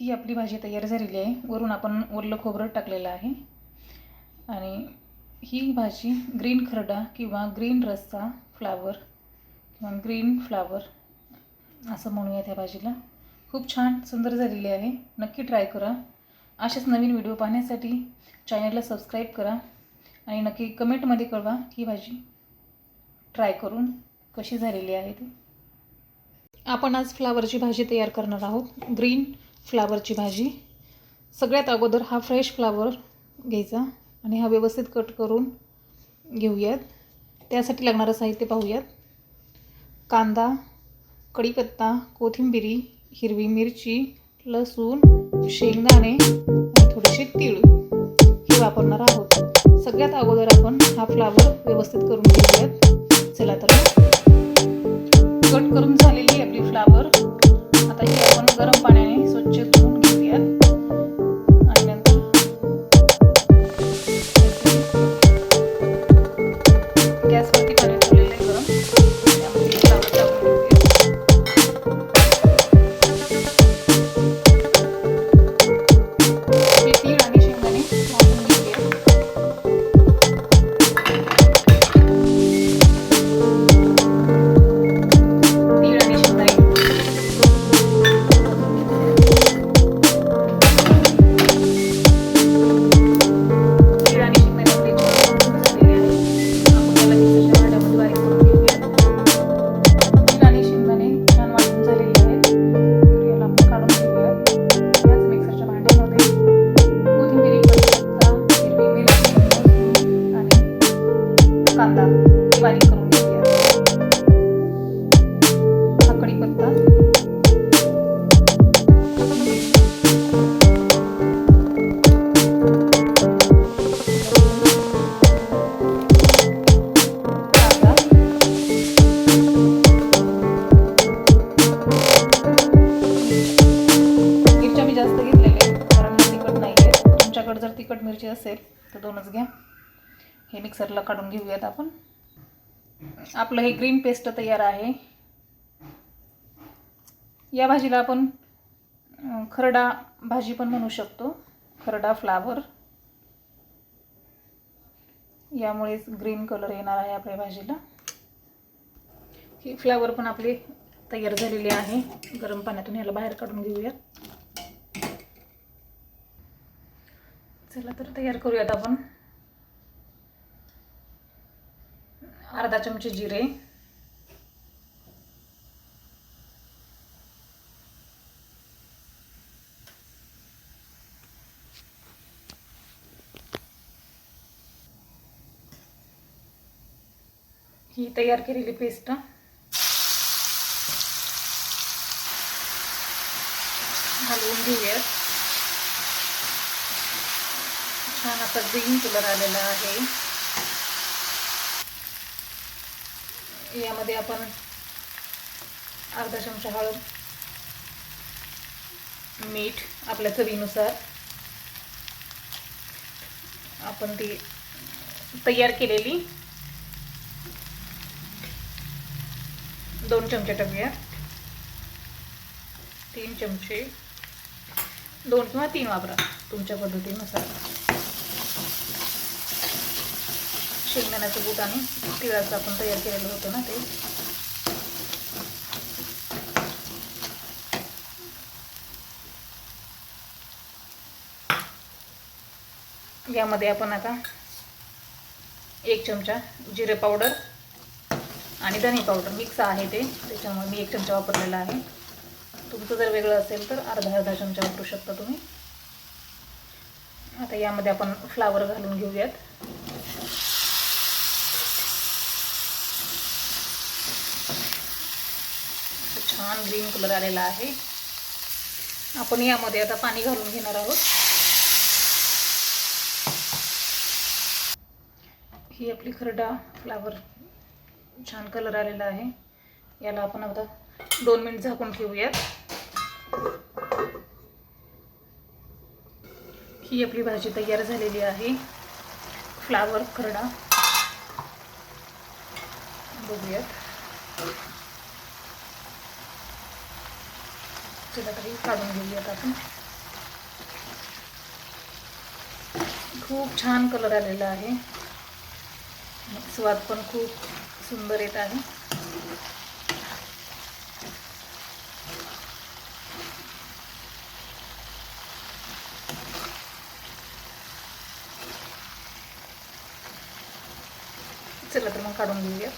ही आपली भाजी तयार झालेली आहे. वरून आपण ओरलं खोबरं टाकलेलं आहे. आणि ही भाजी ग्रीन खरडा किंवा ग्रीन रस्सा फ्लावर किंवा ग्रीन फ्लावर असं म्हणूयात ह्या भाजीला. खूप छान सुंदर झालेली आहे. नक्की ट्राय करा. असेच नवीन व्हिडिओ पाहण्यासाठी चॅनलला सबस्क्राईब करा आणि नक्की कमेंटमध्ये कळवा ही भाजी ट्राय करून कशी झालेली आहे ती. आपण आज फ्लावरची भाजी तयार करणार आहोत. ग्रीन फ्लावरची भाजी. सगळ्यात अगोदर हा फ्रेश फ्लावर घ्यायचा आणि हा व्यवस्थित कट करून घेऊयात. त्यासाठी लागणारं साहित्य पाहूयात. कांदा कढीपत्ता कोथिंबिरी हिरवी मिरची लसूण शेंगदाणे आणि थोडेसे तीळ हे वापरणार आहोत. सगळ्यात अगोदर आपण हा फ्लावर व्यवस्थित करून घेऊयात. चला तर कट करून झालेली आपली फ्लावर आता ही आपण गरम पाण्याने कांदा बारीक करून घेऊया हा कढीपत्ता कांदा मिरच्या मी जास्त घेतलेल्या कारण तिखट नाही आहे तुमच्याकडे जर तिखट मिरची असेल तर दोनच घ्या. हे मिक्सरला काढून घेऊयात आपण. आपलं हे ग्रीन पेस्ट तयार आहे. या भाजीला आपण खरडा भाजी पण म्हणू शकतो. खरडा फ्लावर. यामुळेच ग्रीन कलर येणार आहे आपल्या भाजीला. ही फ्लावर पण आपली तयार झालेली आहे. गरम पाण्यातून ह्याला बाहेर काढून घेऊयात. चला तर तयार करूयात आपण. अर्धा चमचे जिरे. ही तयार केलेली पेस्ट घालवून घेऊयात. छान असा ग्रीन कलर आलेला आहे. यामध्ये आपण अर्धा चमचा हळद मीठ आपल्या चवीनुसार आपण ती तयार केलेली दोन चमचे टाकूया तीन चमचे दोन किंवा तीन वापरा तुमच्या पद्धतीनुसार. शेंगदाण्याचं बूट आणि तिळाचं आपण तयार केलेलं होतं ना ते. यामध्ये आपण आता एक चमचा जिरे पावडर आणि धने पावडर मिक्स आहे ते. त्याच्यामुळे मी एक चमचा वापरलेला आहे. तुमचं जर वेगळं असेल तर अर्धा अर्धा चमचा वापरू शकता तुम्ही. आता यामध्ये आपण फ्लावर घालून घेऊयात. छान ग्रीन कलर आलेला आहे. आपण यामध्ये आता पाणी घालून घेणार आहोत. ही आपली खरडा फ्लावर छान कलर आलेला आहे. याला आपण आता दोन मिनिट झाकून ठेवूयात. ही आपली भाजी तयार झालेली आहे. फ्लावर खरडा. बघूयात. चिरकरी काढून घेऊयात आपण. खूप छान कलर आलेला आहे. स्वाद पण खूप सुंदर येत आहे. चला तर मग काढून घेऊया